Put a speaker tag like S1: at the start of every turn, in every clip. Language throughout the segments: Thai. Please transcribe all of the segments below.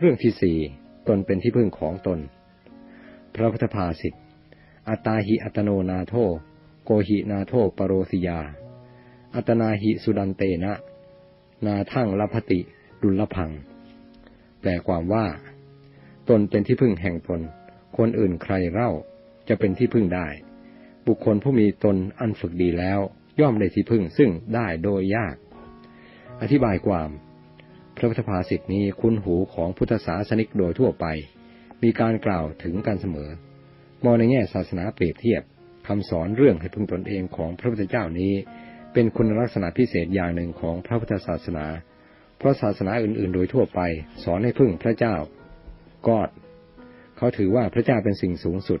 S1: เรื่องที่สี่ตนเป็นที่พึ่งของตน พระพุทธภาษิตอัตตาหิอัตโนนาโท โกหินาโทปโรสิยา อัตนาหิสุดันเตนะ นาทั่งลพติดุลพัง แปลความว่า ตนเป็นที่พึ่งแห่งตน คนอื่นใครเล่าจะเป็นที่พึ่งได้ บุคคลผู้มีตนอันฝึกดีแล้ว ย่อมได้ที่พึ่งซึ่งได้โดยยาก อธิบายความ พระพุทธภาษิตนี้คุ้นหูของพุทธศาสนิกโดยทั่วไป มีการกล่าวถึงกันเสมอ มองในแง่ศาสนาเปรียบเทียบคำสอนเรื่องให้พึ่งตนเองของพระพุทธเจ้านี้ เป็นคุณลักษณะพิเศษอย่างหนึ่งของพระพุทธศาสนา เพราะศาสนาอื่นๆ โดยทั่วไป สอนให้พึ่งพระเจ้ากอดเขาถือว่าพระเจ้าเป็นสิ่งสูงสุด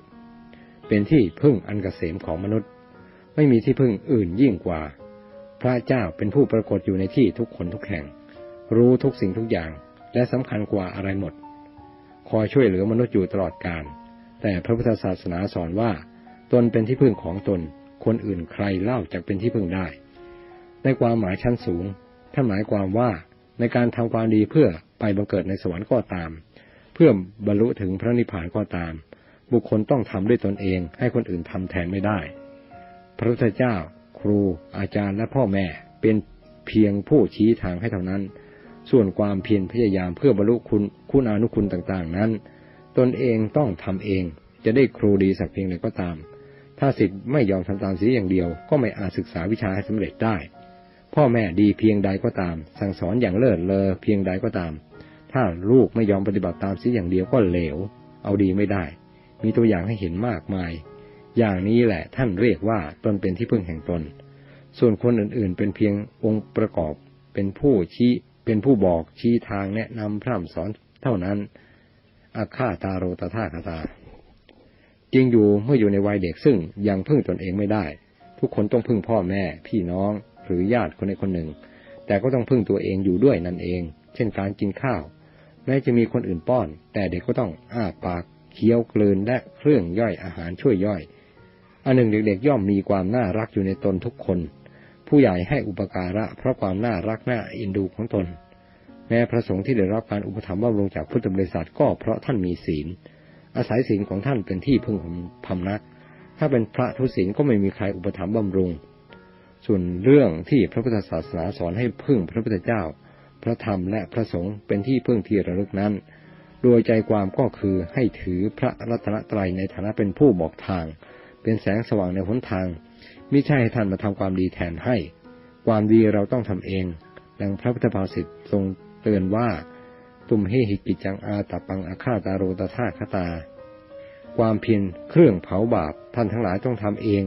S1: เป็นที่พึ่งอันกเกษมของมนุษย์ ไม่มีที่พึ่งอื่นยิ่งกว่า พระเจ้าเป็นผู้ปรากฏอยู่ในที่ทุกคนทุกแห่ง รู้ทุกสิ่งทุกอย่าง และสำคัญกว่าอะไรหมด คอยช่วยเหลือมนุษย์อยู่ตลอดกาลแต่พระพุทธศาสนาสอนว่า ตนเป็นที่พึ่งของตน คนอื่นใครเล่าจะเป็นที่พึ่งได้ ในความหมายชั้นสูงท่านหมายความว่าในการทำความดีเพื่อไปบังเกิดในสวรรค์ก็ตาม เพื่อบรรลุถึงพระนิพพานก็ตาม บุคคลต้องทำด้วยตนเอง ให้คนอื่นทำแทนไม่ได้ พระพุทธเจ้า ครู อาจารย์และพ่อแม่เป็นเพียงผู้ชี้ทางให้เท่านั้น ส่วนความเพียรพยายามเพื่อบรรลุคุณคุณอนุคุณต่างๆ นั้น ตนเองต้องทำเอง จะได้ครูดีสักเพียงใดก็ตาม ถ้าสิทธิ์ไม่ยอมทำตามสีอย่างเดียว ก็ไม่อาจศึกษาวิชาให้สำเร็จได้ พ่อแม่ดีเพียงใดก็ตาม สั่งสอนอย่างเลิศเลอเพียงใดก็ตาม ถ้าลูกไม่ยอมปฏิบัติตามสีอย่างเดียวก็เหลว เอาดีไม่ได้ มีตัวอย่างให้เห็นมากมาย อย่างนี้แหละท่านเรียกว่าตนเป็นที่พึ่งแห่งตน ส่วนคนอื่นๆ เป็นเพียงองค์ประกอบเป็นผู้ชี้ เป็นผู้บอกชี้ทางแนะนำพร่ำสอนเท่านั้นอาฆาตาโรตถาคาตาจริงอยู่เมื่ออยู่ในวัยเด็กซึ่งยังพึ่งตนเองไม่ได้ ทุกคนต้องพึ่งพ่อแม่ พี่น้องหรือญาติคนใดคนหนึ่ง แต่ก็ต้องพึ่งตัวเองอยู่ด้วยนั่นเอง เช่นการกินข้าว แม้จะมีคนอื่นป้อน แต่เด็กก็ต้องอ้าปากเคี้ยวกลืนและเครื่องย่อยอาหารช่วยย่อย อันหนึ่งเด็กๆย่อมมีความน่ารักอยู่ในตนทุกคน ผู้ใหญ่ให้อุปการะเพราะความน่ารักน่าอินดูของตน แม้พระสงฆ์ที่ได้รับการอุปถัมภ์บำรุงจากพุทธบริษัทก็เพราะท่านมีศีล อาศัยศีลของท่านเป็นที่พึ่งของพำนัก ถ้าเป็นพระทุศีลก็ไม่มีใครอุปถัมภ์บำรุง ส่วนเรื่องที่พระพุทธศาสนาสอนให้พึ่งพระพุทธเจ้า พระธรรมและพระสงฆ์เป็นที่พึ่งที่ระลึกนั้น โดยใจความก็คือให้ถือพระรัตนตรัยในฐานะเป็นผู้บอกทาง เป็นแสงสว่างในหนทางไม่ใช่ให้ท่านมาทำความดีแทนให้ ความดีเราต้องทำเอง ดังพระพุทธภาษิตทรง เตือนว่า ตุมเฮหิกิจังอาตปังอาฆาตาโรตธาคตา ความเพียรเครื่องเผาบาปท่านทั้งหลายต้องทำเอง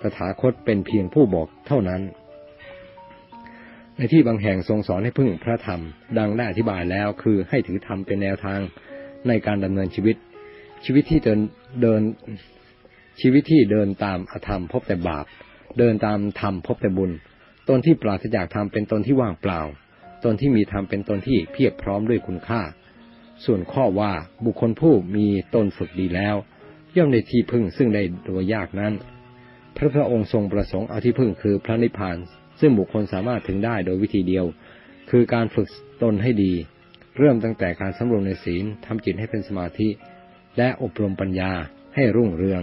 S1: ตถาคตเป็นเพียงผู้บอกเท่านั้น ในที่บางแห่งทรงสอนให้พึ่งพระธรรม ดังได้อธิบายแล้วคือให้ถือธรรมเป็นแนวทางในการดำเนินชีวิต ชีวิตที่เดินเดินชีวิตที่เดินตามอธรรมพบแต่บาป เดินตามธรรมพบแต่บุญ ตนที่ปราศจากธรรมเป็นตนที่ว่างเปล่า ตนที่มีธรรมเป็นตนที่เพียบพร้อมด้วยคุณค่า ส่วนข้อว่าบุคคลผู้มีตนฝึกดีแล้ว ย่อมได้ที่พึ่งซึ่งได้โดยยากนั้น พระพระองค์ทรงประสงค์เอาที่พึ่งคือพระนิพพาน ซึ่งบุคคลสามารถถึงได้โดยวิธีเดียว คือการฝึกตนให้ดี เริ่มตั้งแต่การสำรวมในศีลทำจิตให้เป็นสมาธิ และอบรมปัญญาให้รุ่งเรือง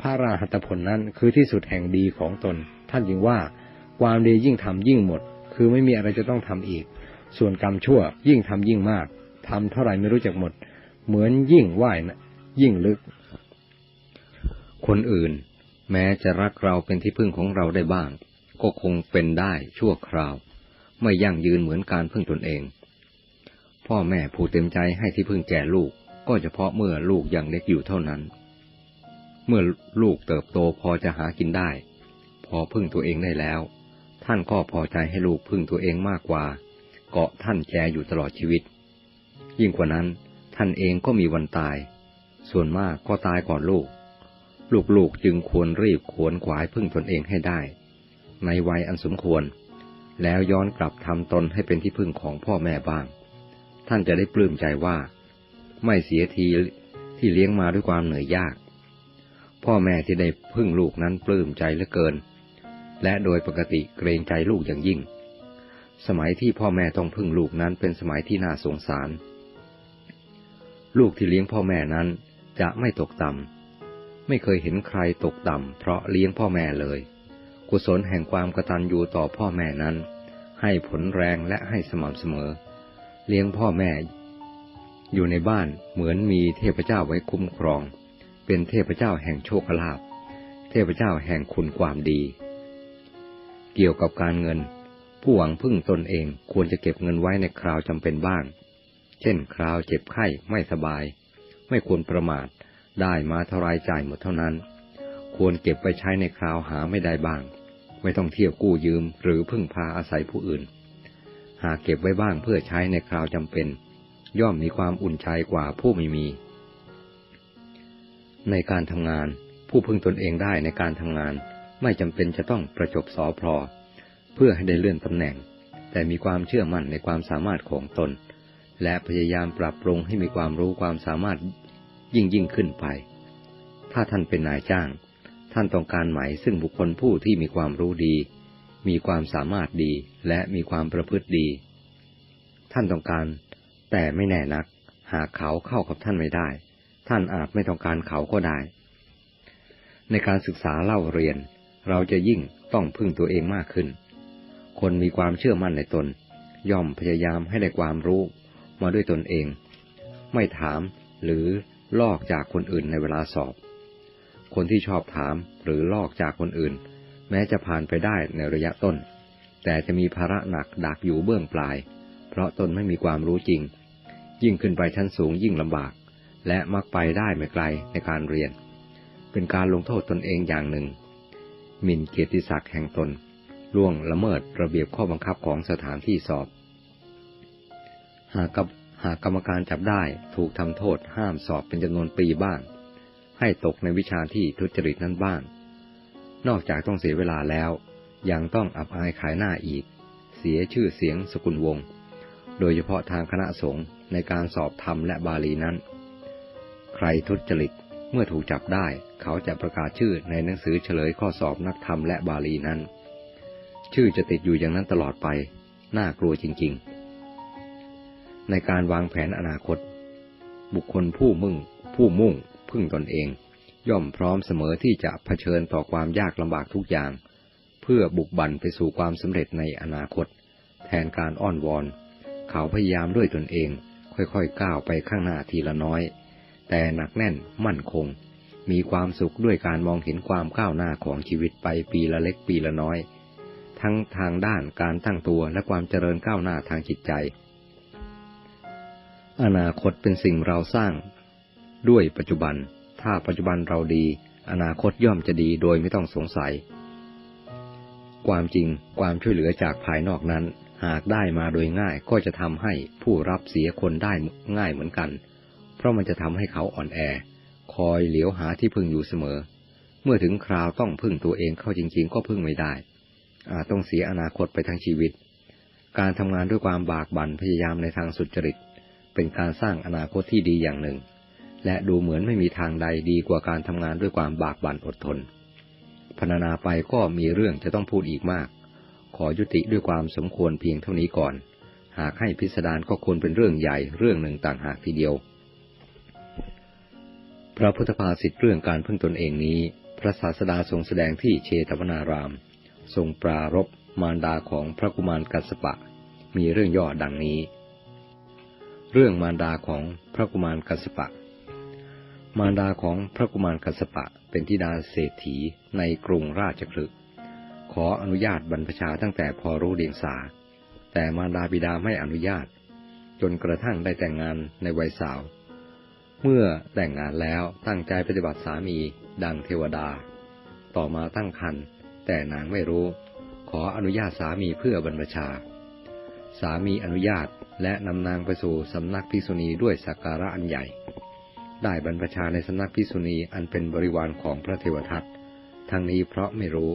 S1: พระราหัตผลนั้นคือที่สุดแห่งดีของตน ท่านจึงว่าความดียิ่งทำยิ่งหมด คือไม่มีอะไรจะต้องทำอีก ส่วนกรรมชั่วยิ่งทำยิ่งมากทำเท่าไหร่ไม่รู้จักหมด เหมือนยิ่งว่ายนะยิ่งลึก
S2: คนอื่น แม้จะรักเราเป็นที่พึ่งของเราได้บ้าง ก็คงเป็นได้ชั่วคราว ไม่ยั่งยืนเหมือนการพึ่งตนเอง พ่อแม่ผู้เต็มใจให้ที่พึ่งแก่ลูก ก็เฉพาะเมื่อลูกยังเล็กอยู่เท่านั้น เมื่อลูกเติบโตพอจะหากินได้ พอพึ่งตัวเองได้แล้ว ท่านก็พอใจให้ลูกพึ่งตัวเองมากกว่า เกาะท่านแจอยู่ตลอดชีวิต ยิ่งกว่านั้นท่านเองก็มีวันตาย ส่วนมากก็ตายก่อนลูก ลูกๆจึงควรรีบขวนขวายพึ่งตนเองให้ได้ ในวัยอันสมควร แล้วย้อนกลับทำตนให้เป็นที่พึ่งของพ่อแม่บ้าง ท่านจะได้ปลื้มใจว่า ไม่เสียทีที่เลี้ยงมาด้วยความเหนื่อยยาก พ่อแม่ที่ได้พึ่งลูกนั้นปลื้มใจเหลือเกิน และโดยปกติเกรงใจลูกอย่างยิ่ง สมัยที่พ่อแม่ต้องพึ่งลูกนั้นเป็นสมัยที่น่าสงสาร ลูกที่เลี้ยงพ่อแม่นั้นจะไม่ตกต่ำ ไม่เคยเห็นใครตกต่ำเพราะเลี้ยงพ่อแม่เลย กุศลแห่งความกตัญญูต่อพ่อแม่นั้น ให้ผลแรงและให้สม่ำเสมอ เลี้ยงพ่อแม่ อยู่ในบ้านเหมือนมีเทพเจ้าไว้คุ้มครอง เป็นเทพเจ้าแห่งโชคลาภ เทพเจ้าแห่งคุณความดี เกี่ยวกับการเงิน ผู้หวังพึ่งตนเองควรจะเก็บเงินไว้ในคราวจำเป็นบ้าง เช่น คราวเจ็บไข้ไม่สบาย ไม่ควรประมาท ได้มาเท่าไรจ่ายหมดเท่านั้น ควรเก็บไปใช้ในคราวหาไม่ได้บ้าง ไม่ต้องเที่ยวกู้ยืมหรือพึ่งพาอาศัยผู้อื่น หากเก็บไว้บ้างเพื่อใช้ในคราวจำเป็น ย่อมมีความอุ่นใจกว่าผู้ไม่มี ในการทำงาน ผู้พึ่งตนเองได้ในการทำงาน ไม่จำเป็นจะต้องประจบสอพลอเพื่อให้ได้เลื่อนตำแหน่ง แต่มีความเชื่อมั่นในความสามารถของตน และพยายามปรับปรุงให้มีความรู้ความสามารถยิ่งยิ่งขึ้นไป ถ้าท่านเป็นนายจ้าง ท่านต้องการไหมซึ่งบุคคลผู้ที่มีความรู้ดี มีความสามารถดีและมีความประพฤติดี ท่านต้องการ แต่ไม่แน่นัก หากเขาเข้ากับท่านไม่ได้ ท่านอาจไม่ต้องการเขาก็ได้ ในการศึกษาเล่าเรียน เราจะยิ่งต้องพึ่งตัวเองมากขึ้น คนมีความเชื่อมั่นในตน ย่อมพยายามให้ได้ความรู้มาด้วยตนเอง ไม่ถามหรือลอกจากคนอื่นในเวลาสอบ คนที่ชอบถามหรือลอกจากคนอื่น แม้จะผ่านไปได้ในระยะต้น แต่จะมีภาระหนักดักอยู่เบื้องปลาย เพราะตนไม่มีความรู้จริง ยิ่งขึ้นไปชั้นสูงยิ่งลำบาก และมักไปได้ไม่ไกลในการเรียน เป็นการลงโทษตนเองอย่างหนึ่ง หมิ่นเกียรติศักดิ์แห่งตน ล่วงละเมิดระเบียบข้อบังคับของสถานที่สอบ หากกับหากกรรมการจับได้ถูกทำโทษห้ามสอบเป็นจำนวนปีบ้าง ให้ตกในวิชาที่ทุจริตนั้นบ้าง นอกจากต้องเสียเวลาแล้ว ยังต้องอับอายขายหน้าอีก เสียชื่อเสียงสกุลวงศ์โดยเฉพาะทางคณะสงฆ์ในการสอบธรรมและบาลีนั้น ใครทุจริต เมื่อถูกจับได้ เขาจะประกาศชื่อในหนังสือเฉลยข้อสอบนักธรรมและบาลีนั้น ชื่อจะติดอยู่อย่างนั้นตลอดไป น่ากลัวจริง ๆ ในการวางแผนอนาคต บุคคลผู้มุ่ง ผู้มุ่ง พึ่งตนเอง ย่อมพร้อมเสมอที่จะเผชิญต่อความยากลำบากทุกอย่าง เพื่อบุกบั่นไปสู่ความสำเร็จในอนาคต แทนการอ้อนวอน เขาพยายามด้วยตนเอง ค่อยๆก้าวไปข้างหน้าทีละน้อย แต่หนักแน่นมั่นคง มีความสุขด้วยการมองเห็นความก้าวหน้าของชีวิตไปปีละเล็กปีละน้อย ทั้งทางด้านการตั้งตัวและความเจริญก้าวหน้าทางจิตใจ อนาคตเป็นสิ่งเราสร้าง ด้วยปัจจุบัน ถ้าปัจจุบันเราดี อนาคตย่อมจะดีโดยไม่ต้องสงสัย ความจริงความช่วยเหลือจากภายนอกนั้นหากได้มาโดยง่ายก็จะทำให้ผู้รับเสียคนได้ง่ายเหมือนกัน เพราะมันจะทำให้เขาอ่อนแอ คอยเหลียวหาที่พึ่งอยู่เสมอ เมื่อถึงคราวต้องพึ่งตัวเองเข้าจริง ๆ ก็พึ่งไม่ได้ อาจต้องเสียอนาคตไปทั้งชีวิต การทำงานด้วยความบากบั่นพยายามในทางสุจริต เป็นการสร้างอนาคตที่ดีอย่างหนึ่ง และดูเหมือนไม่มีทางใดดีกว่าการทำงานด้วยความบากบั่นอดทนพรรณนาไปก็มีเรื่องจะต้องพูดอีกมาก ขอยุติด้วยความสมควรเพียงเท่านี้ก่อน หากให้พิสดารก็ควรเป็นเรื่องใหญ่เรื่องหนึ่งต่างหากทีเดียว พระพุทธภาษิตเรื่องการพึ่งตนเองนี้ พระศาสดาทรงแสดงที่เชตวนาราม ทรงปรารบมารดาของพระกุมารกัสปะ มีเรื่องย่อดังนี้ เรื่องมารดาของพระกุมารกัสปะ มารดาของพระกุมารกัสปะเป็นธิดาเศรษฐีในกรุงราชคลึกขออนุญาตบรรพชาตั้งแต่พอรู้เดียงสา แต่มารดาบิดาไม่อนุญาต จนกระทั่งได้แต่งงานในวัยสาว เมื่อแต่งงานแล้วตั้งใจปฏิบัติสามีดังเทวดา ต่อมาตั้งครรภ์แต่นางไม่รู้ ขออนุญาตสามีเพื่อบรรพชา สามีอนุญาตและนำนางไปสู่สำนักภิกษุณีด้วยสักการะอันใหญ่ ได้บรรพชาในสำนักภิกษุณีอันเป็นบริวารของพระเทวทัตทั้งนี้เพราะไม่รู้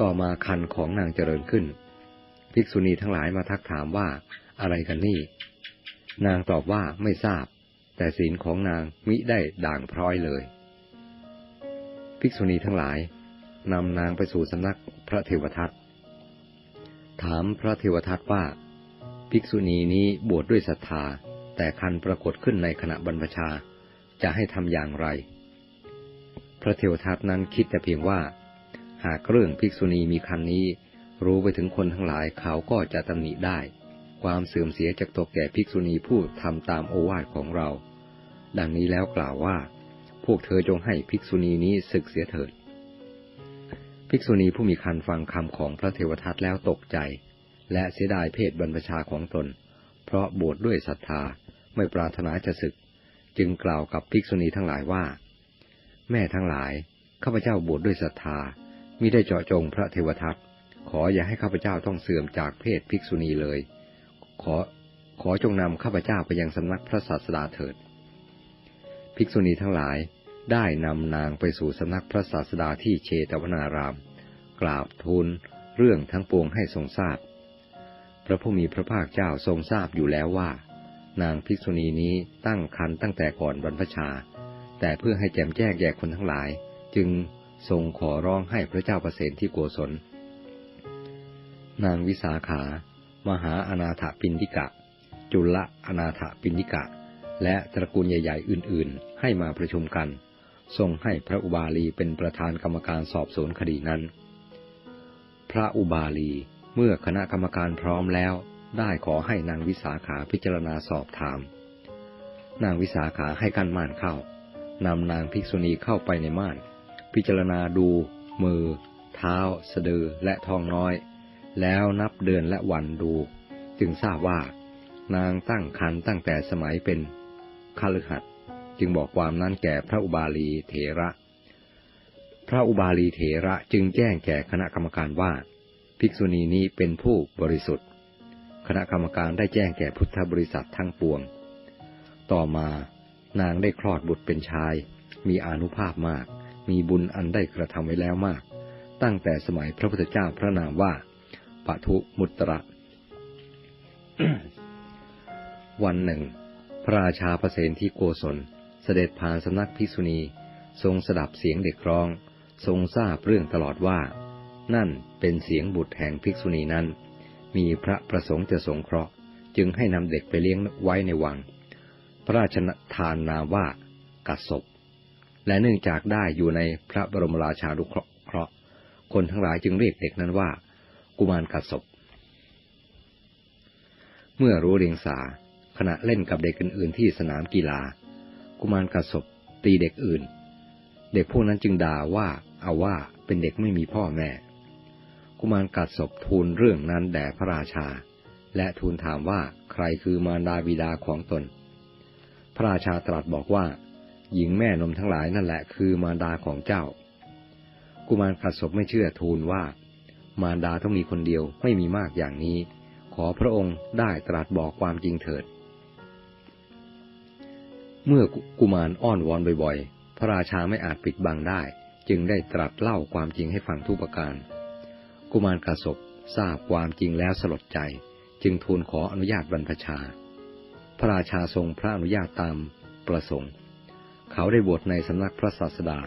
S2: ต่อมาคันของนางเจริญขึ้น ภิกษุณีทั้งหลายมาทักถามว่าอะไรกันนี่ นางตอบว่าไม่ทราบ แต่ศีลของนางมิได้ด่างพร้อยเลย ภิกษุณีทั้งหลายนำนางไปสู่สำนักพระเทวทัตถามพระเทวทัตว่า ภิกษุณีนี้บวชดด้วยศรัทธา แต่คันปรากฏขึ้นในขณะบรรพชาจะให้ทำอย่างไร พระเทวทัตนั้นคิดแต่เพียงว่า หากเรื่องภิกษุณีมีคันนี้ รู้ไปถึงคนทั้งหลายเขาก็จะตำหนิได้ ความเสื่อมเสียจากตกแก่ภิกษุณีผู้ทำตามโอวาทของเรา ดังนี้แล้วกล่าวว่า พวกเธอจงให้ภิกษุณีนี้ศึกเสียเถิด ภิกษุณีผู้มีคันฟังคำของพระเทวทัตแล้วตกใจ และเสียดายเพศบรรพชาของตน เพราะบวชดด้วยศรัทธาไม่ปรารถนาจะศึก จึงกล่าวกับภิกษุณีทั้งหลายว่า แม่ทั้งหลาย ข้าพเจ้าบวชดด้วยศรัทธามิได้เจาะจงพระเทวทัตขออย่าให้ข้าพเจ้าต้องเสื่อมจากเพศภิกษุณีเลย ขอขอจงนำข้าพเจ้าไปยังสำนักพระศาสดาเถิด ภิกษุณีทั้งหลายได้นำนางไปสู่สำนักพระศาสดาที่เชตวนาราม กราบทูลเรื่องทั้งปวงให้ทรงทราบพระผู้มีพระภาคเจ้าทรงทราบอยู่แล้วว่า นางภิกษุณีนี้ตั้งคันตั้งแต่ก่อนบรรพชา แต่เพื่อให้แจมแจ้งแก่คนทั้งหลาย จึงทรงขอร้องให้พระเจ้าประเสนที่โกศล นางวิสาขา มหาอนาถปินดิกะ จุลอนาถปินดิกะ และตระกูลใหญ่ ๆ อื่น ๆ ให้มาประชุมกัน ทรงให้พระอุบาลีเป็นประธานกรรมการสอบสวนคดีนั้น พระอุบาลีเมื่อคณะกรรมการพร้อมแล้ว ได้ขอให้นางวิสาขาพิจารณาสอบถาม นางวิสาขาให้กั้นม่านเข้านำนางภิกษุณีเข้าไปในม่าน พิจารณาดู มือ เท้า สะดือและท้องน้อย แล้วนับเดือนและวันดู จึงทราบว่า นางตั้งครรภ์ตั้งแต่สมัยเป็น คฤหัสจึงบอกความนั้นแก่พระอุบาลีเถระ พระอุบาลีเถระจึงแจ้งแก่คณะกรรมการว่า ภิกษุณีนี้เป็นผู้บริสุทธิ์ คณะกรรมการได้แจ้งแก่พุทธบริษัททั้งปวง ต่อมานางได้คลอดบุตรเป็นชาย มีอนุภาพมาก มีบุญอันได้กระทำไว้แล้วมาก ตั้งแต่สมัยพระพุทธเจ้าพระนามว่าปทุมุตระ วันหนึ่ง ระราชาประเสนที่โกศล เสด็จผ่านสำนักภิกษุณี ทรงสดับเสียงเด็กร้อง ทรงทราบเรื่องตลอดว่า นั่นเป็นเสียงบุตรแห่งภิกษุณีนั้น มีพระประสงค์จะสงเคราะห์ จึงให้นำเด็กไปเลี้ยงไว้ในวัง พระราชทานนามว่ากัสศพและเนื่องจากได้อยู่ในพระบรมราชานุเคราะห์ คนทั้งหลายจึงเรียกเด็กนั้นว่า กุมารกัสศพเมื่อรู้เรียงสา ขณะเล่นกับเด็กอื่นๆที่สนามกีฬา กุมารกัสศพตีเด็กอื่น เด็กพวกนั้นจึงด่าว่าเอาว่าเป็นเด็กไม่มีพ่อแม่ กุมารกัดศพทูลเรื่องนั้นแด่พระราชา และทูลถามว่าใครคือมารดาบิดาของตน พระราชาตรัสบอกว่า หญิงแม่นมทั้งหลายนั่นแหละคือมารดาของเจ้า กุมารกัดศพไม่เชื่อทูลว่า มารดาต้องมีคนเดียวไม่มีมากอย่างนี้ ขอพระองค์ได้ตรัสบอกความจริงเถิด เมื่อกุมารอ้อนวอนบ่อยๆ พระราชาไม่อาจปิดบังได้ จึงได้ตรัสเล่าความจริงให้ฟังทุกประการ กุมารกสบทราบความจริงแล้วสลดใจ จึงทูลขออนุญาตบรรพชา พระราชาทรงพระอนุญาตตามประสงค์ เขาได้บวชในสำนักพระศาสดา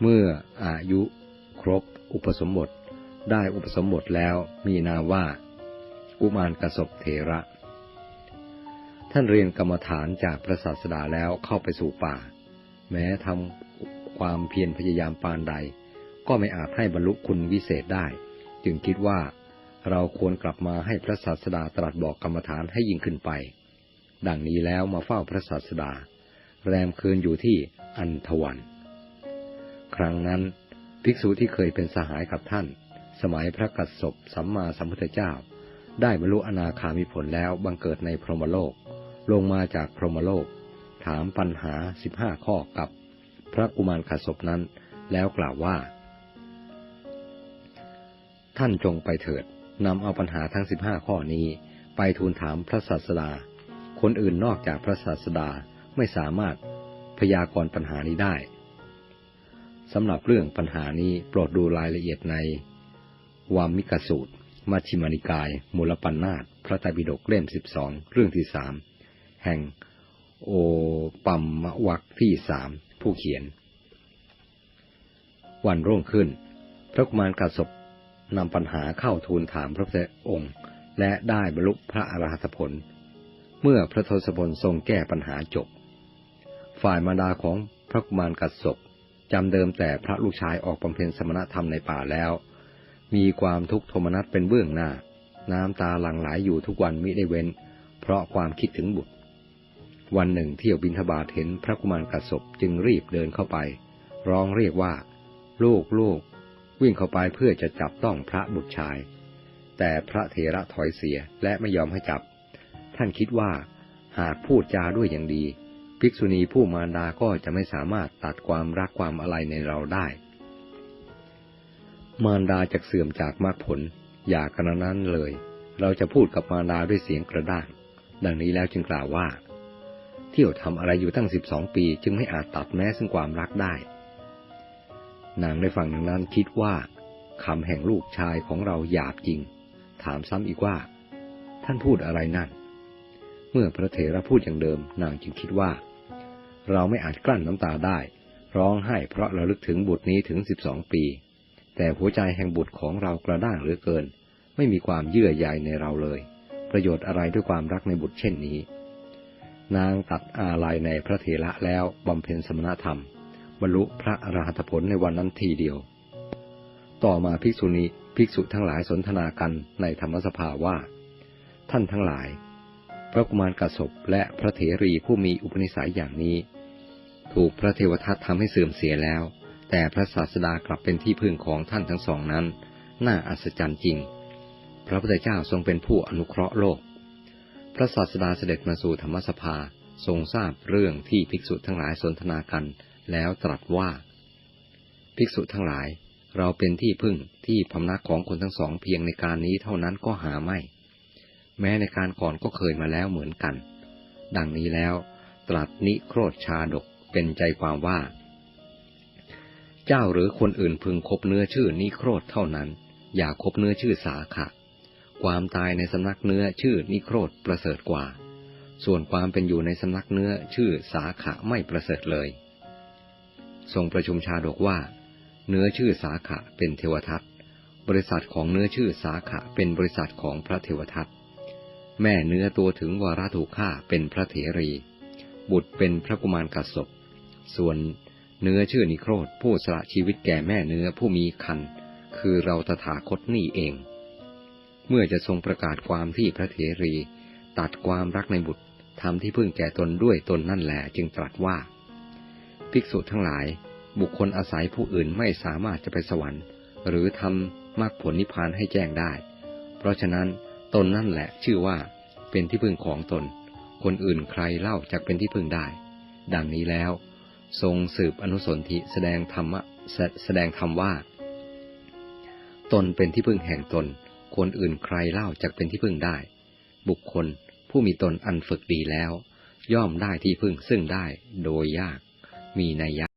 S2: เมื่ออายุครบอุปสมบทได้อุปสมบทแล้วมีนามว่า กุมารกสบเถระ ท่านเรียนกรรมฐานจากพระศาสดาแล้วเข้าไปสู่ป่า แม้ทำความเพียรพยายามปานใด ก็ไม่อาจให้บรรลุคุณวิเศษได้ จึงคิดว่าเราควรกลับมาให้พระศาสดาตรัสบอกกรรมฐานให้ยิ่งขึ้นไป ดังนี้แล้วมาเฝ้าพระศาสดา แรมคืนอยู่ที่อันทวัน ครั้งนั้นภิกษุที่เคยเป็นสหายกับท่าน สมัยพระกัสสปสัมมาสัมพุทธเจ้า ได้บรรลุอนาคามิผลแล้วบังเกิดในพรหมโลก ลงมาจากพรหมโลก ถามปัญหาสิบห้าข้อกับพระกุมารกัสสปนั้น แล้วกล่าวว่า ท่านจงไปเถิดนำเอาปัญหาทั้งสิบห้าข้อนี้ ไปทูลถามพระศาสดา คนอื่นนอกจากพระศาสดาไม่สามารถพยากรณ์ปัญหานี้ได้สำหรับเรื่องปัญหานี้โปรดดูรายละเอียดใน วามิกสูตร มัชฌิมานิกาย มูลปัญนาตพระไตรปิฎกเล่มสิบสองเรื่องที่สาม แห่งโอปัมมวักที่สามผู้เขียน วันรุ่งขึ้น พระกุมารกัสสปนำปัญหาเข้าทูลถามพระพุทธองค์ และได้บรรลุพระอรหัตผล เมื่อพระทศพลทรงแก้ปัญหาจบ ฝ่ายมารดาของพระกุมารกัสศพจำเดิมแต่พระลูกชายออกบำเพ็ญสมณธรรมในป่าแล้ว มีความทุกข์โทมนัสเป็นเบื้องหน้า น้ำตาหลั่งไหลยอยู่ทุกวันมิได้เว้น เพราะความคิดถึงบุตร วันหนึ่งเที่ยวบินทบาทเห็นพระกุมารกัสศพจึงรีบเดินเข้าไป ร้องเรียกว่า ลูกลูก วิ่งเข้าไปเพื่อจะจับต้องพระบุตรชาย แต่พระเถระถอยเสียและไม่ยอมให้จับ ท่านคิดว่า หากพูดจาด้วยอย่างดี ภิกษุณีผู้มารดาก็จะไม่สามารถตัดความรักความอะไรในเราได้ มารดาจะเสื่อมจากมรรคผล อย่ากระนั้นเลย เราจะพูดกับมารดาด้วยเสียงกระด้าง ดังนี้แล้วจึงกล่าวว่า ที่ยวทำอะไรอยู่ตั้งสิบสองปี จึงไม่อาจตัดแม้ซึ่งความรักได้ นางได้ฟังดังนั้นคิดว่าคำแห่งลูกชายของเราหยาบจริง ถามซ้ำอีกว่า ท่านพูดอะไรนั่น เมื่อพระเถระพูดอย่างเดิม นางจึงคิดว่า เราไม่อาจกลั้นน้ำตาได้ ร้องไห้เพราะเราลึกถึงบุตรนี้ถึงสิบสองปี แต่หัวใจแห่งบุตรของเรากระด้างเหลือเกิน ไม่มีความเยื่อใยในเราเลย ประโยชน์อะไรด้วยความรักในบุตรเช่นนี้ นางตัดอาลัยในพระเถระแล้วบำเพ็ญสมณธรรม บรรลุพระอรหัตผลในวันนั้นทีเดียว ต่อมาภิกษุณีภิกษุทั้งหลายสนทนากันในธรรมสภาว่า ท่านทั้งหลาย พระกุมารกสบและพระเถรีผู้มีอุปนิสัยอย่างนี้ ถูกพระเทวทัตทำให้เสื่อมเสียแล้ว แต่พระศาสดากลับเป็นที่พึ่งของท่านทั้งสองนั้น น่าอัศจรรย์จริง พระพุทธเจ้าทรงเป็นผู้อนุเคราะห์โลก พระศาสดาเสด็จมาสู่ธรรมสภาทรงทราบเรื่องที่ภิกษุทั้งหลายสนทนากัน แล้วตรัสว่า ภิกษุทั้งหลาย เราเป็นที่พึ่งที่พำนักของคนทั้งสองเพียงในการนี้เท่านั้นก็หาไม่ แม้ในการก่อนก็เคยมาแล้วเหมือนกัน ดังนี้แล้ว ตรัสนิโครธชาดกเป็นใจความว่า เจ้าหรือคนอื่นพึงคบเนื้อชื่อนิโครธเท่านั้น อย่าคบเนื้อชื่อสาขะ ความตายในสำนักเนื้อชื่อนิโครธประเสริฐกว่า ส่วนความเป็นอยู่ในสำนักเนื้อชื่อสาขะไม่ประเสริฐเลย ทรงประชุมชาดกว่า เนื้อชื่อสาขะเป็นเทวทัต บริษัทของเนื้อชื่อสาขะเป็นบริษัทของพระเทวทัต แม่เนื้อตัวถึงวาระถูกฆ่าเป็นพระเถรี บุตรเป็นพระกุมารกัสศพส่วนเนื้อชื่อนิโครธผู้สละชีวิตแก่แม่เนื้อผู้มีคัน คือเราตถาคตนี่เอง เมื่อจะทรงประกาศความที่พระเถรี ตัดความรักในบุตรทำที่พึ่งแก่ตนด้วยตนนั่นแหละจึงตรัสว่า ภิกษุทั้งหลาย บุคคลอาศัยผู้อื่นไม่สามารถจะไปสวรรค์ หรือทำมรรคผลนิพพานให้แจ้งได้ เพราะฉะนั้นตนนั่นแหละชื่อว่าเป็นที่พึ่งของตน คนอื่นใครเล่าจะเป็นที่พึ่งได้ ดังนี้แล้ว ทรงสืบอนุสนธิแสดงธรรมะแสดงธรรมว่า ตนเป็นที่พึ่งแห่งตน คนอื่นใครเล่าจะเป็นที่พึ่งได้ บุคคลผู้มีตนอันฝึกดีแล้ว ย่อมได้ที่พึ่งซึ่งได้โดยยากมีนัยยะ